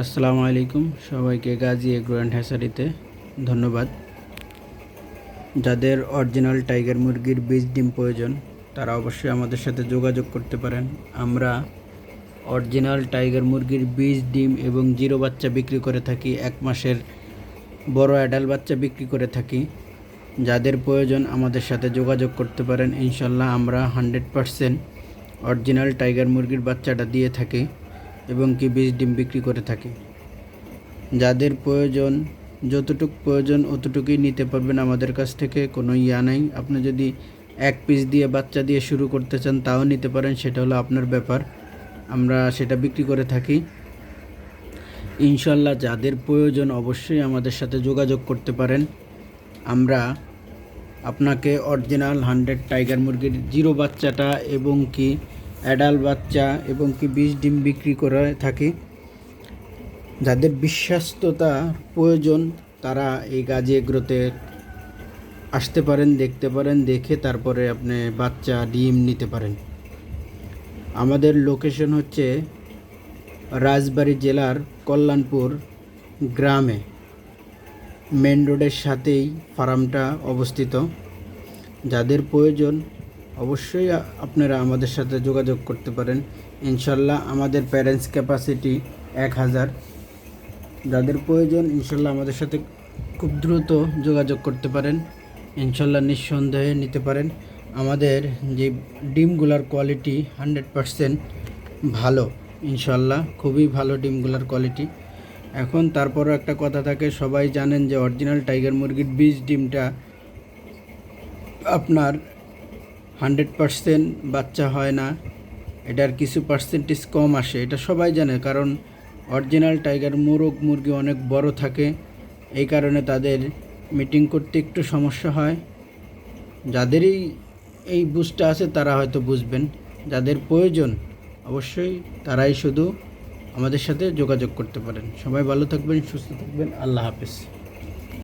আসসালামু আলাইকুম। সবাইকে গাজী এগ্রো অ্যান্ড হ্যাসারিতে ধন্যবাদ। যাদের অরিজিনাল টাইগার মুরগির বীজ ডিম প্রয়োজন, তারা অবশ্যই আমাদের সাথে যোগাযোগ করতে পারেন। আমরা অরিজিনাল টাইগার মুরগির বীজ, ডিম এবং জিরো বাচ্চা বিক্রি করে থাকি, এক মাসের বড় অ্যাডাল বাচ্চা বিক্রি করে থাকি। যাদের প্রয়োজন আমাদের সাথে যোগাযোগ করতে পারেন। ইনশাল্লাহ আমরা হান্ড্রেড পারসেন্ট অরিজিনাল টাইগার মুরগির বাচ্চাটা দিয়ে থাকি। এবং কি বীজ ডিম বিক্রি করে থাকি। যাদের প্রয়োজন, যতটুক প্রয়োজন অতটুকুই নিতে পারবেন আমাদের কাছ থেকে, কোনো ইয়া নাই। আপনি যদি এক পিস দিয়ে বাচ্চা দিয়ে শুরু করতে চান, তাও নিতে পারেন, সেটা হলো আপনার ব্যাপার। আমরা সেটা বিক্রি করে থাকি। ইনশাল্লাহ যাদের প্রয়োজন অবশ্যই আমাদের সাথে যোগাযোগ করতে পারেন। আমরা আপনাকে অরিজিনাল হান্ড্রেড টাইগার মুরগির জিরো বাচ্চাটা এবং কি অ্যাডাল বাচ্চা এবং কি বীজ ডিম বিক্রি করে থাকি। যাদের বিশ্বাস্ততা প্রয়োজন, তারা এই গাজী এগ্রোতে আসতে পারেন, দেখতে পারেন, দেখে তারপরে আপনি বাচ্চা, ডিম নিতে পারেন। আমাদের লোকেশন হচ্ছে রাজবাড়ী জেলার কল্যাণপুর গ্রামে। মেন রোডের সাথেই ফার্মটা অবস্থিত। যাদের প্রয়োজন অবশ্যই আপনারা আমাদের সাথে যোগাযোগ করতে পারেন। ইনশাল্লাহ আমাদের প্যারেন্টস ক্যাপাসিটি এক হাজার। যাদের প্রয়োজন, ইনশাল্লাহ আমাদের সাথে খুব দ্রুত যোগাযোগ করতে পারেন। ইনশাল্লাহ নিঃসন্দেহে নিতে পারেন। আমাদের যে ডিমগুলার কোয়ালিটি হান্ড্রেড পারসেন্ট ভালো। ইনশাল্লাহ খুবই ভালো ডিমগুলার কোয়ালিটি এখন তারপরও একটা কথা থাকে, সবাই জানেন যে অরিজিনাল টাইগার মুরগির বীজ ডিমটা আপনার হান্ড্রেড পারসেন্ট বাচ্চা হয় না, এটার কিছু পার্সেন্টেজ কম আসে, এটা সবাই জানে, কারণ অরিজিনাল টাইগার মোরগ মুরগি অনেক বড় থাকে, এই কারণে তাদের মিটিং করতে একটু সমস্যা হয়। যাদেরই এই বুঝটা আছে, তারা হয়তো বুঝবেন, যাদের প্রয়োজন অবশ্যই তারাই শুধু আমাদের সাথে যোগাযোগ করতে পারেন। সবাই ভালো থাকবেন, সুস্থ থাকবেন, আল্লাহ হাফেজ।